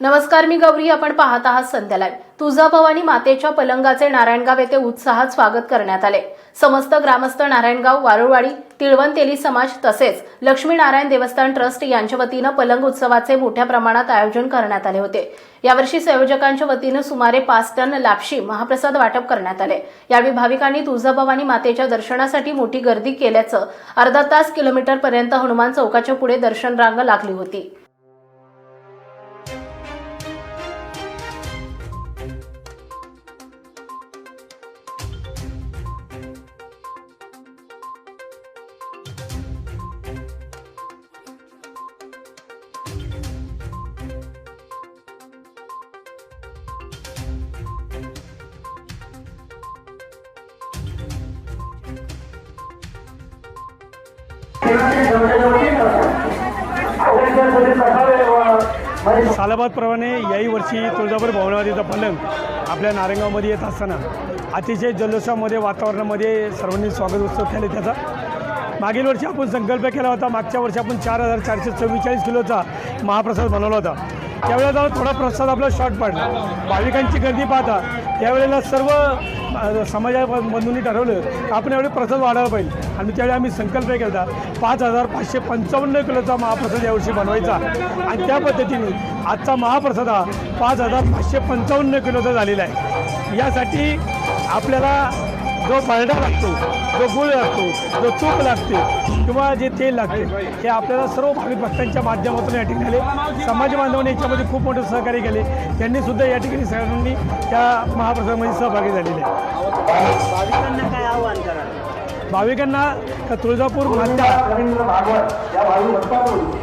नमस्कार मी गौरी. आपण पाहत आहात संध्या लाईव्ह तुळजाभवानी मातेच्या पलंगाचे नारायणगाव येथे उत्साहात स्वागत करण्यात आले. समस्त ग्रामस्थ नारायणगाव वारुळवाडी तिळवण तेली समाज तसेच लक्ष्मीनारायण देवस्थान ट्रस्ट यांच्या वतीनं पलंग उत्सवाचे मोठ्या प्रमाणात आयोजन करण्यात आले होते. यावर्षी संयोजकांच्या वतीनं सुमारे पाच टन लापशी महाप्रसाद वाटप करण्यात आले. यावेळी भाविकांनी तुळजाभवानी मातेच्या दर्शनासाठी मोठी गर्दी केल्याचं अर्धा तास किलोमीटर पर्यंत हनुमान चौकाच्या पुढे दर्शन रांग लागली होती. सालाबादप्रमाणे याही वर्षी तुळजापूर भवनवादीचा पलंग आपल्या नारायणगावमध्ये येत असताना अतिशय जल्लोषामध्ये वातावरणामध्ये सर्वांनी स्वागत उत्सव केले त्याचा. मागील वर्षी आपण संकल्प केला होता मागच्या वर्षी आपण चार हजार चारशे चव्वेचाळीस किलोचा महाप्रसाद बनवला होता. त्यावेळेला थोडा प्रसाद आपला शॉर्ट पडला. भाविकांची गर्दी पाहता त्यावेळेला सर्व अ, ठरवलं आपण यावेळी प्रसाद वाढायला पाहिजे. आणि त्यावेळी आम्ही संकल्प केला होता पाच हजार पाचशे पंचावन्न किलोचा महाप्रसाद यावर्षी बनवायचा. आणि त्या पद्धतीने आजचा महाप्रसाद हा पाच हजार पाचशे पंचावन्न किलोचा झालेला आहे. यासाठी आपल्याला जो बरडा लागतो जो गुळ लागतो जो तूप लागते किंवा जे तेल लागते हे आपल्याला सर्व भाविक भक्तांच्या माध्यमातून या ठिकाणी आले. समाज बांधवांनी याच्यामध्ये खूप मोठं सहकार्य केले त्यांनीसुद्धा या ठिकाणी सगळ्यांनी त्या महाप्रसादामध्ये सहभागी झालेले आहे भाविकांना काय आव्हान करा भाविकांना का तुळजापूर माता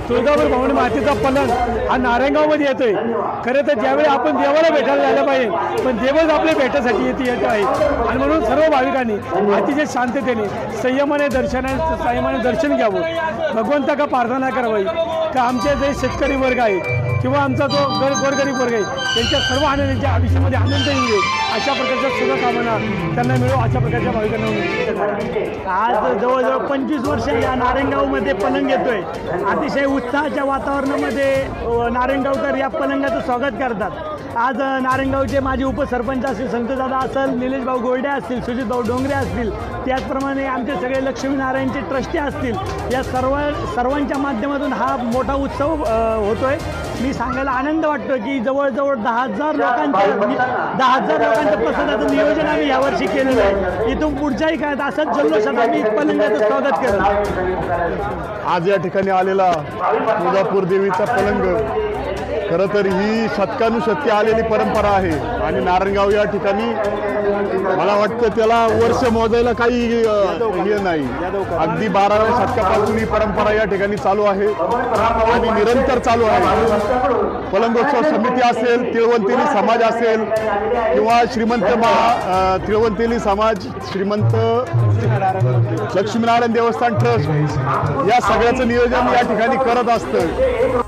तुळजापूर भवानी मातेचा पलन हा नारायणगावमध्ये येतोय. खरं तर ज्यावेळी आपण देवाला भेटायला जायला पाहिजे पण देवच आपल्या भेटासाठी येते येत आहे. आणि म्हणून सर्व भाविकांनी अतिशय शांततेने संयमाने दर्शना संयमाने दर्शन घ्यावं. भगवंता का प्रार्थना करावी. का आमचे जे शेतकरी वर्ग आहे किंवा आमचा जो गर गोरगरीब वर्ग आहे त्यांच्या सर्व आनंदांच्या आयुष्यामध्ये आनंद येऊ. अशा प्रकारच्या शुभकामना त्यांना मिळो अशा प्रकारच्या भाविकांना आज जवळजवळ पंचवीस वर्ष या नारायणगावमध्ये पलंग येतोय. अतिशय उत्साहाच्या वातावरणामध्ये नारायणगावकर या पलंगाचं स्वागत करतात. आज नारायणगावचे माजी उपसरपंच असतील संतदादा असेल निलेश भाऊ गोल्डे असतील सुजित भाऊ डोंगरे असतील त्याचप्रमाणे आमचे सगळे लक्ष्मीनारायणचे ट्रस्टी असतील या सर्व सर्वांच्या माध्यमातून हा मोठा उत्सव अ, होतोय. मी सांगायला आनंद वाटतो की जवळजवळ दहा हजार लोकांच्या दहा हजार लोकांच्या प्रसादाचं नियोजन आम्ही यावर्षी केलेलं आहे. इथून पुढच्याही काळात असंच जल्लोषात आम्ही पलंगाचं स्वागत केलं. आज या ठिकाणी आलेला तुळजापूर देवीचा पलंग. खरं तर ही शतकानुशतके आलेली परंपरा आहे. आणि नारायणगाव या ठिकाणी मला वाटतं त्याला वर्ष मोजायला काही हे नाही. अगदी बाराव्या शतकापासून ही परंपरा या ठिकाणी चालू आहे. आणि निरंतर चालू आहे. पलंगोत्सव समिती असेल तिळवंतेली समाज असेल किंवा श्रीमंत महा तिळवंतेली समाज श्रीमंत लक्ष्मीनारायण देवस्थान ट्रस्ट या सगळ्याचं नियोजन या ठिकाणी करत असतं.